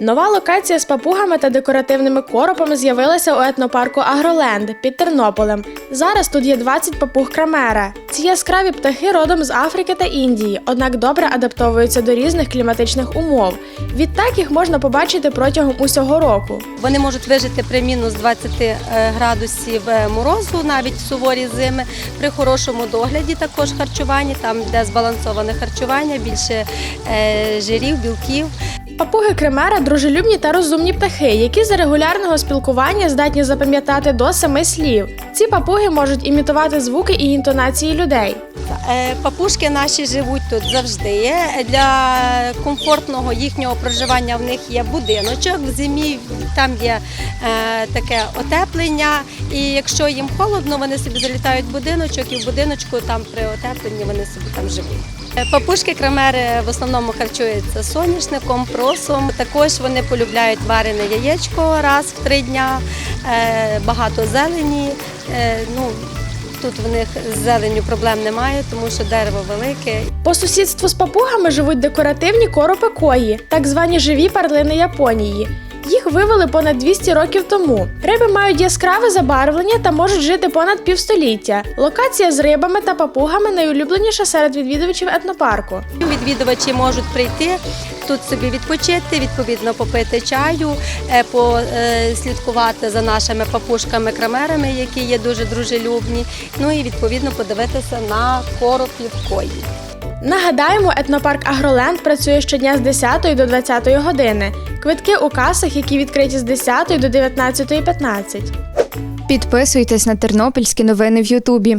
Нова локація з папугами та декоративними коропами з'явилася у етнопарку Агроленд під Тернополем. Зараз тут є 20 папуг крамера. Ці яскраві птахи родом з Африки та Індії, однак добре адаптовуються до різних кліматичних умов. Відтак їх можна побачити протягом усього року. Вони можуть вижити при мінус 20 е, градусів е, морозу, навіть в суворі зими, при хорошому догляді також харчуванні, там де збалансоване харчування, більше е, жирів, білків. Папуги кремера дружелюбні та розумні птахи, які за регулярного спілкування здатні запам'ятати до семи слів. Ці папуги можуть імітувати звуки і інтонації людей. Е, Папушки наші живуть тут завжди. Для комфортного їхнього проживання в них є будиночок. В зимі там є е, таке отеплення. І якщо їм холодно, вони собі залітають в будиночок, і в будиночку там при отепленні вони собі там живуть. Е, Папушки крамери в основному харчуються соняшником, просом. Також вони полюбляють варене яєчко раз в три дня, багато зелені. Ну, Тут в них з зеленню проблем немає, тому що дерево велике. По сусідству з папугами живуть декоративні коропи кої, так звані живі перлини Японії. Вивели понад 200 років тому. Риби мають яскраве забарвлення та можуть жити понад півстоліття. Локація з рибами та папугами найулюбленіша серед відвідувачів етнопарку. Відвідувачі можуть прийти тут собі відпочити, відповідно попити чаю, е, послідкувати за нашими папушками-крамерами, які є дуже дружелюбні. Ну і відповідно подивитися на коропів кої. Нагадаємо, етнопарк Агроленд працює щодня з 10 до 20 години. Квитки у касах, які відкриті з 10 до 19.15. Підписуйтесь на тернопільські новини в Ютубі.